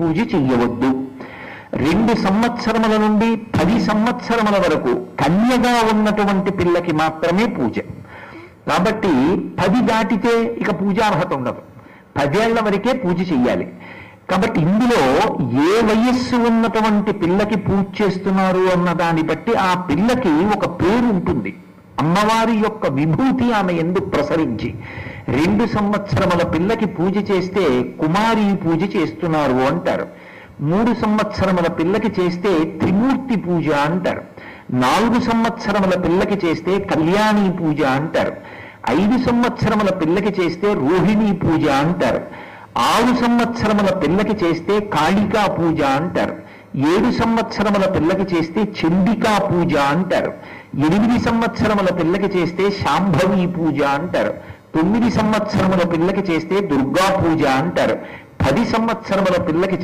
పూజ చెయ్యవద్దు. రెండు సంవత్సరముల నుండి పది సంవత్సరముల వరకు కన్యగా ఉన్నటువంటి పిల్లకి మాత్రమే పూజ. కాబట్టి పది దాటితే ఇక పూజార్హత ఉండదు. పదేళ్ళ వరకే పూజ చెయ్యాలి. కాబట్టి ఇందులో ఏ వయస్సు ఉన్నటువంటి పిల్లకి పూజ చేస్తున్నారు అన్న దాన్ని బట్టి ఆ పిల్లకి ఒక పేరు ఉంటుంది. అమ్మవారి యొక్క విభూతి ఆమె ఎందుకు ప్రసరించి రెండు సంవత్సరముల పిల్లకి పూజ చేస్తే కుమారి పూజ చేస్తున్నారు అంటారు. మూడు సంవత్సరముల పిల్లకి చేస్తే త్రిమూర్తి పూజ అంటారు. నాలుగు సంవత్సరముల పిల్లకి చేస్తే కళ్యాణి పూజ అంటారు. ఐదు సంవత్సరముల పిల్లకి చేస్తే రోహిణి పూజ అంటారు. ఆరు సంవత్సరముల పిల్లకి చేస్తే కాళికా పూజ అంటారు. ఏడు సంవత్సరముల పిల్లకి చేస్తే చండికా పూజ అంటారు. ఎనిమిది సంవత్సరముల పిల్లకి చేస్తే శాంభవి పూజ అంటారు. తొమ్మిది సంవత్సరముల పిల్లకి చేస్తే దుర్గా పూజ అంటారు. పది సంవత్సరముల పిల్లకి